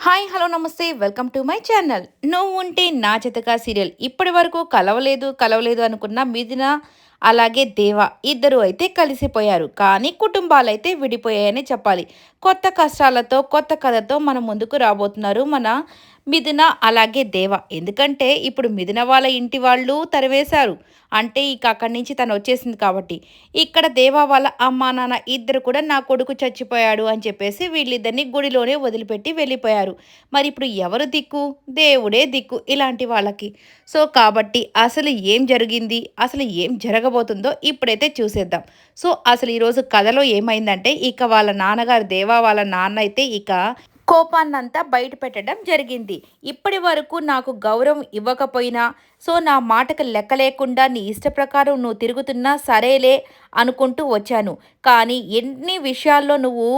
Hi hello నమస్తే welcome to my channel. నువ్వు ఉంటే నా జతగా సీరియల్. ఇప్పటి వరకు కలవలేదు కలవలేదు అనుకున్న మిథున అలాగే దేవ ఇద్దరు అయితే కలిసిపోయారు. కానీ కుటుంబాలు అయితే విడిపోయాయని చెప్పాలి. కొత్త కష్టాలతో కొత్త కథతో మన ముందుకు రాబోతున్నారు మన మిథున అలాగే దేవ. ఎందుకంటే ఇప్పుడు మిథున వాళ్ళ ఇంటి వాళ్ళు తరివేశారు. అంటే ఇక అక్కడి నుంచి తను వచ్చేసింది కాబట్టి. ఇక్కడ దేవా వాళ్ళ అమ్మా నాన్న ఇద్దరు కూడా నా కొడుకు చచ్చిపోయాడు అని చెప్పేసి వీళ్ళిద్దరిని గుడిలోనే వదిలిపెట్టి వెళ్ళిపోయారు. మరి ఇప్పుడు ఎవరు దిక్కు? దేవుడే దిక్కు ఇలాంటి వాళ్ళకి. సో కాబట్టి అసలు ఏం జరిగింది? అసలు ఏం జరగ జరగబోతుందో ఇప్పుడైతే చూసేద్దాం. సో అసలు ఈరోజు కథలో ఏమైందంటే ఇక వాళ్ళ నాన్నగారు దేవా వాళ్ళ నాన్న అయితే ఇక కోపాన్నంతా బయట పెట్టడం జరిగింది. ఇప్పటి వరకు నాకు గౌరవం ఇవ్వకపోయినా సో నా మాటకు లెక్క లేకుండా నీ ఇష్ట ప్రకారం నువ్వు తిరుగుతున్నా సరేలే అనుకుంటూ వచ్చాను. కానీ ఎన్ని విషయాల్లో నువ్వు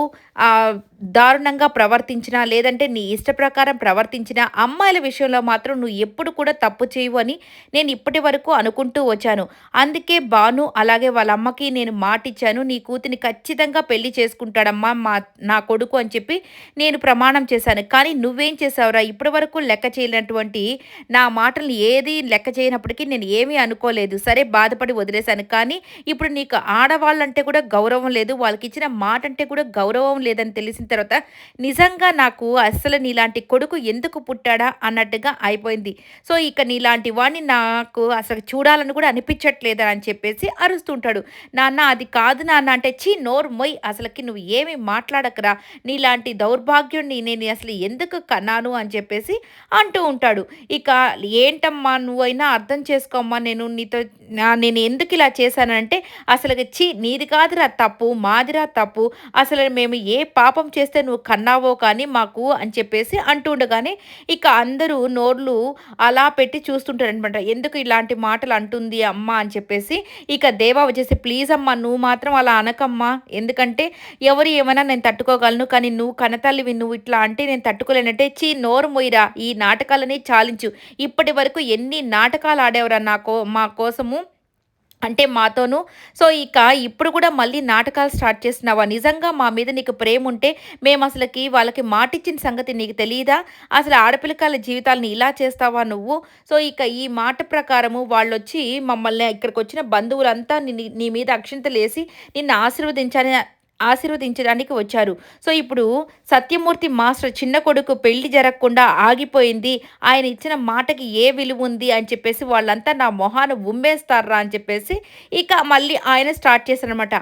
దారుణంగా ప్రవర్తించినా లేదంటే నీ ఇష్ట ప్రకారం ప్రవర్తించినా అమ్మాయిల విషయంలో మాత్రం నువ్వు ఎప్పుడు కూడా తప్పు చేయవు అని నేను ఇప్పటి వరకు అనుకుంటూ వచ్చాను. అందుకే బాను అలాగే వాళ్ళ అమ్మకి నేను మాటిచ్చాను. నీ కూతుని ఖచ్చితంగా పెళ్ళి చేసుకుంటాడమ్మా మా నా కొడుకు అని చెప్పి నేను ప్రమాణం చేశాను. కానీ నువ్వేం చేసావురా? ఇప్పటి వరకు లెక్క చేయనటువంటి నా మాటలు ఏది లెక్క చేయనప్పటికీ నేను ఏమీ అనుకోలేదు. సరే బాధపడి వదిలేశాను. కానీ ఇప్పుడు నీకు ఆడవాళ్ళంటే కూడా గౌరవం లేదు. వాళ్ళకి ఇచ్చిన మాట అంటే కూడా గౌరవం లేదని తెలిసిన తర్వాత నిజంగా నాకు అస్సలు నీలాంటి కొడుకు ఎందుకు పుట్టాడా అన్నట్టుగా అయిపోయింది. సో ఇక నీలాంటి వాడిని నాకు అసలు చూడాలని కూడా అనిపించట్లేదు అని చెప్పేసి అరుస్తుంటాడు. నాన్న అది కాదు నాన్న అంటే చీ నోర్ మొయ్. అసలుకి నువ్వు ఏమి మాట్లాడకరా. నీలాంటి దౌర్భాగ్యుడిని నేను అసలు ఎందుకు కన్నాను అని చెప్పేసి అంటూ ఉంటాడు. ఇక ఏంటమ్మా నువ్వైనా అర్థం చేసుకోమ్మా. నేను నీతో నేను ఎందుకు ఇలా చేశానంటే అసలు చీ నీది కాదురా తప్పు మాదిరా తప్పు. అసలు మేము ఏ పాపం చేస్తే నువ్వు కన్నావో కానీ మాకు అని చెప్పేసి అంటుండగానే ఇక అందరూ నోర్లు అలా పెట్టి చూస్తుంటారు అనమాట ఎందుకు ఇలాంటి మాటలు అంటుంది అమ్మ అని చెప్పేసి ఇక దేవా వచ్చేసి ప్లీజ్ అమ్మ నువ్వు మాత్రం అలా అనకమ్మా. ఎందుకంటే ఎవరు ఏమైనా నేను తట్టుకోగలను కానీ నువ్వు కనతల్లివి నువ్వు ఇట్లా అంటే నేను తట్టుకోలేనంటే చీ నోరు మొయిరా ఈ నాటకాలని చాలించు. ఇప్పటి వరకు ఎన్ని నాటకాలు ఆడేవరా కో మా కోసము? అంటే మాతోనూ. సో ఇక ఇప్పుడు కూడా మళ్ళీ నాటకాలు స్టార్ట్ చేస్తున్నావా? నిజంగా మా మీద నీకు ప్రేమ ఉంటే మేము అసలుకి వాళ్ళకి మాటిచ్చిన సంగతి నీకు తెలియదా అసలు ఆడపిల్లకాల జీవితాలను ఇలా చేస్తావా నువ్వు? సో ఇక ఈ మాట ప్రకారము వాళ్ళు వచ్చి మమ్మల్ని ఇక్కడికి వచ్చిన బంధువులంతా నీ మీద అక్షింతలేసి నిన్ను ఆశీర్వదించాలని ఆశీర్వదించడానికి వచ్చారు. సో ఇప్పుడు సత్యమూర్తి మాస్టర్ చిన్న కొడుకు పెళ్ళి జరగకుండా ఆగిపోయింది. ఆయన ఇచ్చిన మాటకి ఏ విలువ ఉంది అని చెప్పేసి వాళ్ళంతా నా మొహాను ఉమ్మేస్తారా అని చెప్పేసి ఇక మళ్ళీ ఆయన స్టార్ట్ చేశారనమాట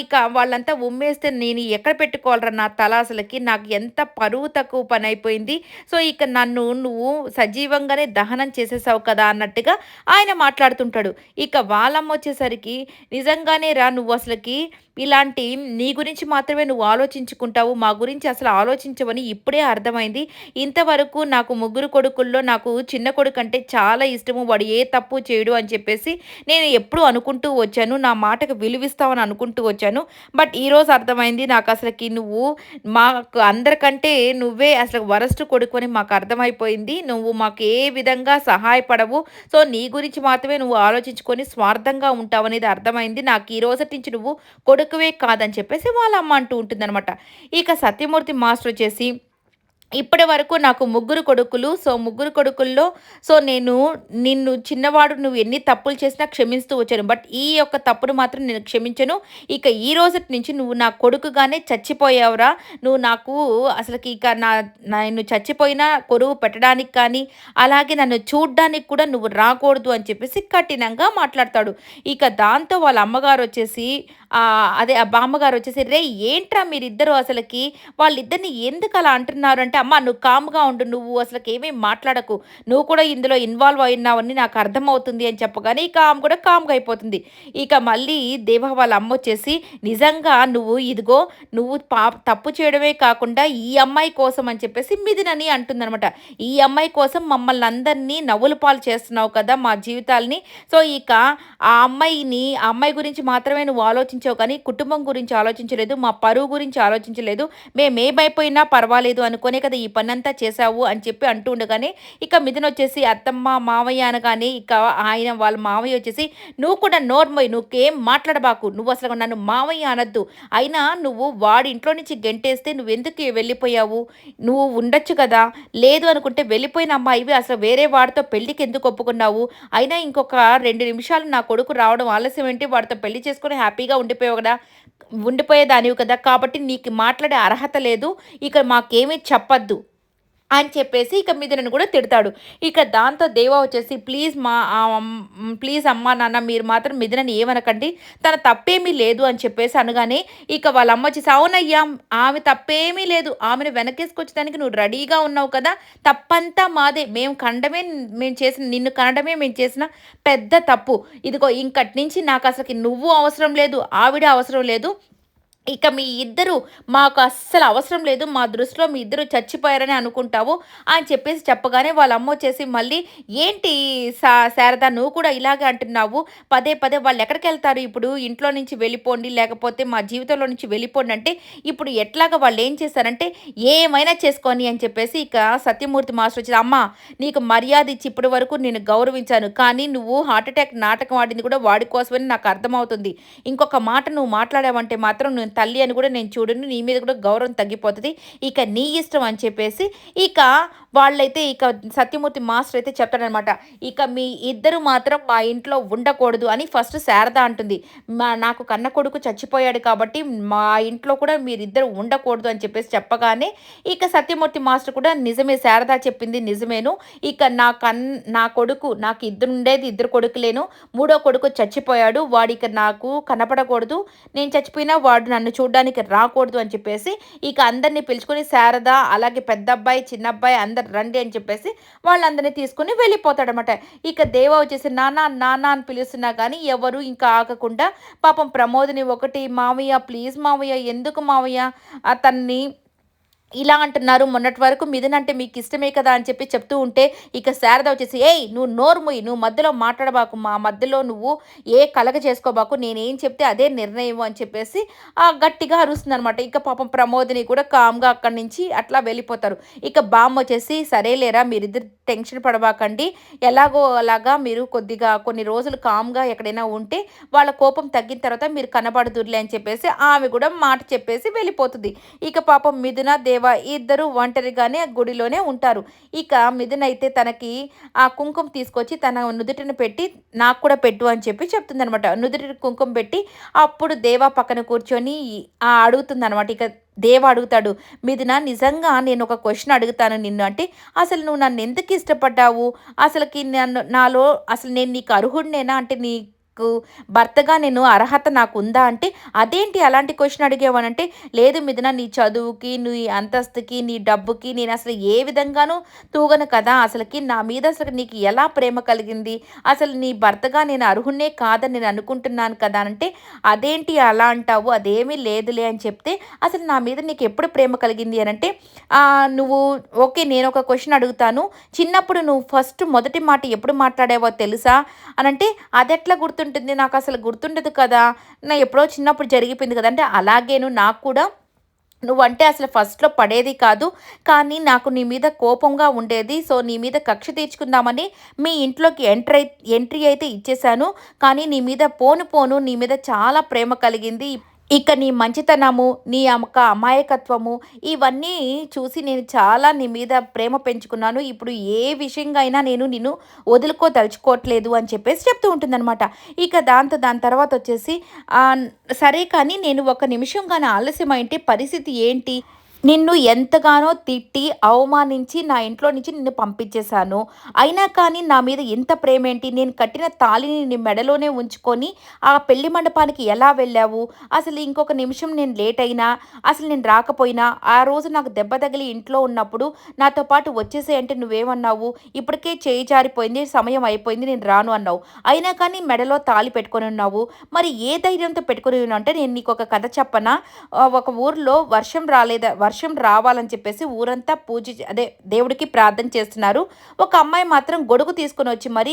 ఇక వాళ్ళంతా ఉమ్మేస్తే నేను ఎక్కడ పెట్టుకోవాలరా నా తల అసలుకి? నాకు ఎంత పరువు తక్కువ పని అయిపోయింది. సో ఇక నన్ను నువ్వు సజీవంగానే దహనం చేసేసావు కదా అన్నట్టుగా ఆయన మాట్లాడుతుంటాడు. ఇక వాళ్ళమ్మ వచ్చేసరికి నిజంగానే రా నువ్వు అసలుకి ఇలాంటి నీ గురించి మాత్రమే నువ్వు ఆలోచించుకుంటావు. మా గురించి అసలు ఆలోచించవని ఇప్పుడే అర్థమైంది. ఇంతవరకు నాకు ముగ్గురు కొడుకుల్లో నాకు చిన్న కొడుకు అంటే చాలా ఇష్టము. వాడు ఏ తప్పు చేయడు అని చెప్పేసి నేను ఎప్పుడు అనుకుంటూ వచ్చాను. నా మాటకు విలువిస్తావని అనుకుంటూ వచ్చాను. బట్ ఈరోజు అర్థమైంది నాకు అసలుకి నువ్వు మాకు అందరికంటే నువ్వే అసలు వరస్ట్ కొడుకు అని మాకు అర్థమైపోయింది. నువ్వు మాకు ఏ విధంగా సహాయపడవు. సో నీ గురించి మాత్రమే నువ్వు ఆలోచించుకొని స్వార్థంగా ఉంటావు అనేది అర్థమైంది. నాకు ఈ రోజు నుంచి నువ్వు కొడుకువే కాదని చెప్పేసి వాళ్ళ అమ్మ అంటూ ఉంటుందన్నమాట. ఇక సత్యమూర్తి మాస్టర్ వచ్చేసి ఇప్పటి వరకు నాకు ముగ్గురు కొడుకులు. సో ముగ్గురు కొడుకుల్లో సో నేను నిన్ను చిన్నవాడు నువ్వు ఎన్ని తప్పులు చేసినా క్షమిస్తూ వచ్చాను. బట్ ఈ యొక్క తప్పును మాత్రం నేను క్షమించను. ఇక ఈ రోజు నుంచి నువ్వు నా కొడుకుగానే చచ్చిపోయావురా. నువ్వు నాకు అసలుకి ఇక నా నేను చచ్చిపోయినా కొరువు పెట్టడానికి కానీ అలాగే నన్ను చూడ్డానికి కూడా నువ్వు రాకూడదు అని చెప్పేసి కఠినంగా మాట్లాడతాడు. ఇక దాంతో వాళ్ళ అమ్మగారు వచ్చేసి అదే ఆ బామ్మగారు వచ్చేసి రే ఏంట్రా మీరిద్దరు అసలుకి? వాళ్ళిద్దరిని ఎందుకు అలా అంటున్నారు? అంటే అమ్మ నువ్వు కామ్గా ఉండు నువ్వు అసలు ఏమీ మాట్లాడకు. నువ్వు కూడా ఇందులో ఇన్వాల్వ్ అయినావని నాకు అర్థమవుతుంది అని చెప్పగానే ఇక ఆమె కూడా కామ్గా అయిపోతుంది. ఇక మళ్ళీ దేవ వాళ్ళ అమ్మ వచ్చేసి నిజంగా నువ్వు ఇదిగో నువ్వు పా తప్పు చేయడమే కాకుండా ఈ అమ్మాయి కోసం అని చెప్పేసి మిదినని అంటుందనమాట ఈ అమ్మాయి కోసం మమ్మల్ని అందరినీ నవ్వుల పాలు చేస్తున్నావు కదా మా జీవితాలని. సో ఇక ఆ అమ్మాయిని ఆ అమ్మాయి గురించి మాత్రమే నువ్వు ఆలోచించావు కానీ కుటుంబం గురించి ఆలోచించలేదు మా పరువు గురించి ఆలోచించలేదు. మేమేమైపోయినా పర్వాలేదు అనుకునే కదా ఈ పనంతా చేశావు అని చెప్పి అంటూ ఉండగానే ఇక మిథున్ వచ్చేసి అత్తమ్మ మావయ్య అనగానే ఇక ఆయన వాళ్ళ మావయ్య వచ్చేసి నువ్వు కూడా నోర్మోయ్ నువ్వేం మాట్లాడబాకు నువ్వు అసలు నన్ను మావయ్య అనొద్దు. అయినా నువ్వు వాడి ఇంట్లో నుంచి గెంటేస్తే నువ్వు ఎందుకు వెళ్ళిపోయావు? నువ్వు ఉండొచ్చు కదా. లేదు అనుకుంటే వెళ్ళిపోయిన అమ్మాయివి అసలు వేరే వాడితో పెళ్ళికి ఎందుకు ఒప్పుకున్నావు? అయినా ఇంకొక రెండు నిమిషాలు నా కొడుకు రావడం ఆలస్యం ఏంటి? వాడితో పెళ్ళి చేసుకుని హ్యాపీగా ఉండిపోయావు కదా. ఉండిపోయేదానివి కదా. కాబట్టి నీకు మాట్లాడే అర్హత లేదు. ఇక మాకేమీ వద్దు అని చెప్పేసి ఇక మిథునను కూడా తిడతాడు. ఇక దాంతో దేవ వచ్చేసి ప్లీజ్ మా ప్లీజ్ అమ్మా నాన్న మీరు మాత్రం మిథునని ఏమనకండి. తన తప్పేమీ లేదు అని చెప్పేసి అనగానే ఇక వాళ్ళ అమ్మ వచ్చేసి అవునయ్యా ఆమె తప్పేమీ లేదు. ఆమెను వెనకేసుకొచ్చేదానికి నువ్వు రెడీగా ఉన్నావు కదా. తప్పంతా మాదే. మేము కండమే మేము చేసిన నిన్ను కనడమే మేము చేసిన పెద్ద తప్పు. ఇదిగో ఇంకటి నుంచి నాకు అసలుకి నువ్వు అవసరం లేదు ఆవిడ అవసరం లేదు. ఇక మీ ఇద్దరు మాకు అస్సలు అవసరం లేదు మా దృష్టిలో మీ ఇద్దరు చచ్చిపోయారని అనుకుంటావు అని చెప్పేసి చెప్పగానే వాళ్ళ అమ్మ వచ్చేసి మళ్ళీ ఏంటి సా శారద నువ్వు కూడా ఇలాగే అంటున్నావు? పదే పదే వాళ్ళు ఎక్కడికి వెళ్తారు ఇప్పుడు? ఇంట్లో నుంచి వెళ్ళిపోండి లేకపోతే మా జీవితంలో నుంచి వెళ్ళిపోండి అంటే ఇప్పుడు ఎట్లాగా వాళ్ళు ఏం చేశారంటే ఏమైనా చేసుకొని అని చెప్పేసి ఇక సత్యమూర్తి మాస్టర్ వచ్చి అమ్మ నీకు మర్యాద ఇచ్చి ఇప్పటి వరకు నేను గౌరవించాను కానీ నువ్వు హార్ట్ అటాక్ నాటకం ఆడింది కూడా వాడి కోసమని నాకు అర్థమవుతుంది. ఇంకొక మాట నువ్వు మాట్లాడావంటే మాత్రం నేను తల్లి అని కూడా నేను చూడను నీ మీద కూడా గౌరవం తగ్గిపోతుంది. ఇక నీ ఇష్టం అని చెప్పేసి ఇక వాళ్ళైతే ఇక సత్యమూర్తి మాస్టర్ అయితే చెప్తాడనమాట ఇక మీ ఇద్దరు మాత్రం మా ఇంట్లో ఉండకూడదు అని ఫస్ట్ శారద అంటుంది. మా నాకు కన్న కొడుకు చచ్చిపోయాడు కాబట్టి మా ఇంట్లో కూడా మీరిద్దరు ఉండకూడదు అని చెప్పేసి చెప్పగానే ఇక సత్యమూర్తి మాస్టర్ కూడా నిజమే శారద చెప్పింది నిజమేను. ఇక నా కన్ నా కొడుకు నాకు ఇద్దరు ఉండేది ఇద్దరు కొడుకులేను. మూడో కొడుకు చచ్చిపోయాడు. వాడు ఇక నాకు కనపడకూడదు. నేను చచ్చిపోయినా వాడు నన్ను చూడడానికి రాకూడదు అని చెప్పేసి ఇక అందరినీ పిలుచుకొని శారద అలాగే పెద్ద అబ్బాయి చిన్న అబ్బాయి అందరు రండి అని చెప్పేసి వాళ్ళందరినీ తీసుకుని వెళ్ళిపోతాడనమాట ఇక దేవ వచ్చేసి నానా నానా అని పిలుస్తున్నా కానీ ఎవరు ఇంకా ఆగకుండా పాపం ప్రమోదిని ఒకటి మావయ్య ప్లీజ్ మావయ్య ఎందుకు మావయ్య? అతన్ని ఇలా అంటున్నారు. మొన్నటి వరకు మిథున్ అంటే మీకు ఇష్టమే కదా అని చెప్పి చెప్తూ ఉంటే ఇక శారద వచ్చేసి ఏయ్ నువ్వు నోరుముయి నువ్వు మధ్యలో మాట్లాడబాకు మా మధ్యలో నువ్వు ఏ కలగ చేసుకోబాకు నేనేం చెప్తే అదే నిర్ణయం అని చెప్పేసి ఆ గట్టిగా అరుస్తుంది అనమాట ఇక పాపం ప్రమోదిని కూడా కామ్గా అక్కడి నుంచి అట్లా వెళ్ళిపోతారు. ఇక బామ్మ వచ్చేసి సరేలేరా మీరిద్దరు టెన్షన్ పడబాకండి. ఎలాగో అలాగా మీరు కొద్దిగా కొన్ని రోజులు కామ్గా ఎక్కడైనా ఉంటే వాళ్ళ కోపం తగ్గిన తర్వాత మీరు కనబడుతుర్లే అని చెప్పేసి ఆమె కూడా మాట చెప్పేసి వెళ్ళిపోతుంది. ఇక పాపం మిథున దేవ ఇద్దరు ఒంటరిగానే గుడిలోనే ఉంటారు. ఇక మిథున్ అయితే తనకి ఆ కుంకుమ తీసుకొచ్చి తన నుదుటిని పెట్టి నాకు కూడా పెట్టు అని చెప్పి చెప్తుంది అనమాట నుదుటి కుంకుమ పెట్టి అప్పుడు దేవా పక్కన కూర్చొని ఆ అడుగుతుంది అనమాట ఇక దేవ అడుగుతాడు మిథున నిజంగా నేను ఒక క్వశ్చన్ అడుగుతాను నిన్ను. అంటే అసలు నువ్వు నన్ను ఎందుకు ఇష్టపడ్డావు? అసలుకి నన్ను నాలో అసలు నేను నీకు అర్హుడినేనా? అంటే నీ నాకు? భర్తగా నేను అర్హత నాకు ఉందా అంటే అదేంటి అలాంటి క్వశ్చన్ అడిగేవానంటే లేదు మిథున నీ చదువుకి నీ అంతస్తుకి నీ డబ్బుకి నేను అసలు ఏ విధంగానూ తూగను కదా? అసలుకి నా మీద అసలు నీకు ఎలా ప్రేమ కలిగింది? అసలు నీ భర్తగా నేను అర్హునే కాదని నేను అనుకుంటున్నాను కదా అంటే అదేంటి అలా అంటావు? అదేమీ లేదులే అని చెప్తే అసలు నా మీద నీకు ఎప్పుడు ప్రేమ కలిగింది అని అంటే నువ్వు ఓకే నేను ఒక క్వశ్చన్ అడుగుతాను. చిన్నప్పుడు నువ్వు ఫస్ట్ మొదటి మాట ఎప్పుడు మాట్లాడావో తెలుసా? అనంటే అది ఎట్లా గుర్తుంటుంది? గుర్తుంటుంది నాకు అసలు గుర్తుండదు కదా. నా ఎప్పుడో చిన్నప్పుడు జరిగిపోయింది కదా. అంటే అలాగేను. నాకు కూడా నువ్వంటే అసలు ఫస్ట్లో పడేది కాదు. కానీ నాకు నీ మీద కోపంగా ఉండేది. సో నీ మీద కక్ష తీర్చుకుందామని మీ ఇంట్లోకి ఎంట్రీ ఎంట్రీ అయితే ఇచ్చేసాను కానీ నీ మీద పోను పోను నీ మీద చాలా ప్రేమ కలిగింది. ఇక నీ మంచితనము నీ అమ్మక అమాయకత్వము ఇవన్నీ చూసి నేను చాలా నీ మీద ప్రేమ పెంచుకున్నాను. ఇప్పుడు ఏ విషయంగా అయినా నేను నిన్ను వదులుకోదలుచుకోవట్లేదు అని చెప్పేసి చెప్తూ ఉంటుందన్నమాట. ఇక దాంతో దాని తర్వాత వచ్చేసి సరే కానీ నేను ఒక నిమిషం కానీ ఆలస్యమైంటే పరిస్థితి ఏంటి? నిన్ను ఎంతగానో తిట్టి అవమానించి నా ఇంట్లో నుంచి నిన్ను పంపించేశాను. అయినా కానీ నా మీద ఇంత ప్రేమేంటి? నేను కట్టిన తాళిని నీ మెడలోనే ఉంచుకొని ఆ పెళ్ళి మండపానికి ఎలా వెళ్ళావు? అసలు ఇంకొక నిమిషం నేను లేట్ అయినా అసలు నేను రాకపోయినా ఆ రోజు నాకు దెబ్బ తగిలి ఇంట్లో ఉన్నప్పుడు నాతో పాటు వచ్చేసే అంటే నువ్వేమన్నావు? ఇప్పటికే చేయి జారిపోయింది సమయం అయిపోయింది నేను రాను అన్నావు. అయినా కానీ మెడలో తాళి పెట్టుకొని ఉన్నావు. మరి ఏ ధైర్యంతో పెట్టుకుని ఉన్నావు అంటే నేను నీకు ఒక కథ చెప్పనా? ఒక ఊర్లో వర్షం రాలేదా వర్షం రావాలని చెప్పేసి ఊరంతా పూజ అదే దేవుడికి ప్రార్థన చేస్తున్నారు. ఒక అమ్మాయి మాత్రం గొడుగు తీసుకుని వచ్చి మరీ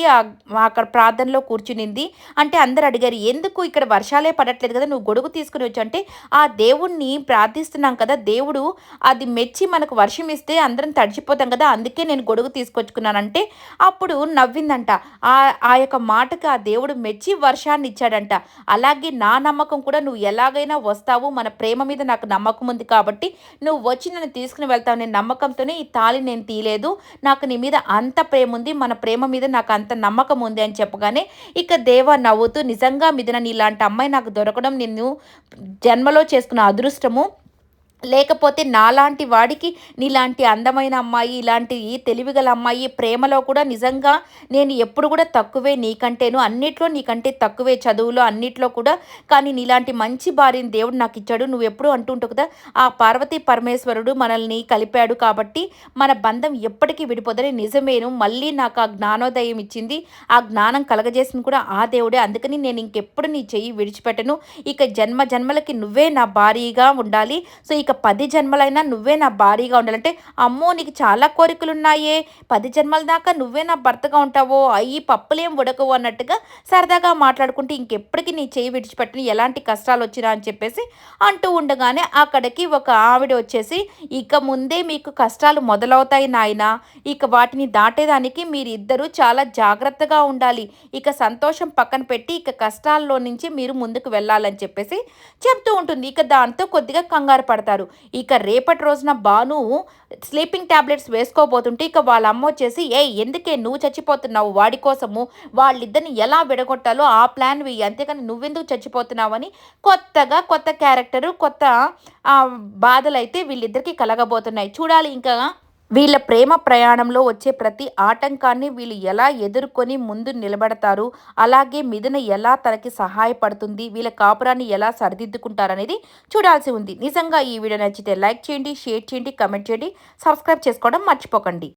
అక్కడ ప్రార్థనలో కూర్చునింది. అంటే అందరు అడిగారు ఎందుకు ఇక్కడ వర్షాలే పడట్లేదు కదా నువ్వు గొడుగు తీసుకుని వచ్చి అంటే ఆ దేవుణ్ణి ప్రార్థిస్తున్నాం కదా దేవుడు అది మెచ్చి మనకు వర్షం ఇస్తే అందరం తడిచిపోతాం కదా అందుకే నేను గొడుగు తీసుకొచ్చుకున్నానంటే అప్పుడు నవ్విందంట. ఆ ఆ యొక్క మాటకు ఆ దేవుడు మెచ్చి వర్షాన్ని ఇచ్చాడంట. అలాగే నా నమ్మకం కూడా నువ్వు ఎలాగైనా వస్తావు మన ప్రేమ మీద నాకు నమ్మకం ఉంది కాబట్టి నువ్వు వచ్చి నన్ను తీసుకుని వెళ్తావు నేను నమ్మకంతోనే ఈ తాళి నేను తీయలేదు. నాకు నీ మీద అంత ప్రేమ ఉంది. మన ప్రేమ మీద నాకు అంత నమ్మకం ఉంది అని చెప్పగానే ఇక దేవ నవ్వుతూ నిజంగా మీద ఇలాంటి అమ్మాయి నాకు దొరకడం నిన్ను జన్మలో చేసుకున్న అదృష్టము. లేకపోతే నాలాంటి వాడికి నీలాంటి అందమైన అమ్మాయి ఇలాంటి తెలివిగల అమ్మాయి ప్రేమలో కూడా నిజంగా నేను ఎప్పుడు కూడా తక్కువే నీకంటేను అన్నిట్లో నీకంటే తక్కువే చదువులో అన్నిట్లో కూడా. కానీ నీలాంటి మంచి భార్యని దేవుడు నాకు ఇచ్చాడు. నువ్వు ఎప్పుడు అంటుంటావు కదా ఆ పార్వతీ పరమేశ్వరుడు మనల్ని కలిపాడు కాబట్టి మన బంధం ఎప్పటికీ విడిపోదని నిజమేను. మళ్ళీ నాకు ఆ జ్ఞానోదయం ఇచ్చింది. ఆ జ్ఞానం కలగజేసింది కూడా ఆ దేవుడే. అందుకని నేను ఇంకెప్పుడు నీ చెయ్యి విడిచిపెట్టను. ఇక జన్మ జన్మలకి నువ్వే నా భారీగా ఉండాలి. సో ఇక పది జన్మలైనా నువ్వే నా భారీగా ఉండాలంటే అమ్మో నీకు చాలా కోరికలు ఉన్నాయే పది జన్మల దాకా నువ్వే నా భర్తగా ఉంటావో అయ్యి పప్పులేం ఉడకవు అన్నట్టుగా సరదాగా మాట్లాడుకుంటే ఇంకెప్పటికీ నీ చేయి విడిచిపెట్టని ఎలాంటి కష్టాలు వచ్చినా అని చెప్పేసి అంటూ ఉండగానే అక్కడికి ఒక ఆవిడ వచ్చేసి ఇక ముందే మీకు కష్టాలు మొదలవుతాయి నాయన. ఇక వాటిని దాటేదానికి మీరిద్దరూ చాలా జాగ్రత్తగా ఉండాలి. ఇక సంతోషం పక్కన పెట్టి ఇక కష్టాల్లో నుంచి మీరు ముందుకు వెళ్ళాలని చెప్పేసి చెప్తూ ఉంటుంది. ఇక దాంతో కొద్దిగా కంగారు పడతారు. చేస్తారు ఇక రేపటి రోజున బాను స్లీపింగ్ ట్యాబ్లెట్స్ వేసుకోబోతుంటే ఇక వాళ్ళ అమ్మ వచ్చేసి ఏ ఎందుకే నువ్వు చచ్చిపోతున్నావు? వాడి కోసము వాళ్ళిద్దరిని ఎలా విడగొట్టాలో ఆ ప్లాన్ వెయ్యి అంతేకాని నువ్వెందుకు చచ్చిపోతున్నావని కొత్తగా కొత్త క్యారెక్టరు కొత్త బాధలు అయితే వీళ్ళిద్దరికి కలగబోతున్నాయి. చూడాలి ఇంకా వీళ్ళ ప్రేమ ప్రయాణంలో వచ్చే ప్రతి ఆటంకాన్ని వీళ్ళు ఎలా ఎదుర్కొని ముందు నిలబడతారు అలాగే మిథున ఎలా తనకి సహాయపడుతుంది వీళ్ళ కాపురాన్ని ఎలా సరిదిద్దుకుంటారనేది చూడాల్సి ఉంది. నిజంగా ఈ వీడియో నచ్చితే లైక్ చేయండి షేర్ చేయండి కమెంట్ చేయండి సబ్స్క్రైబ్ చేసుకోవడం మర్చిపోకండి.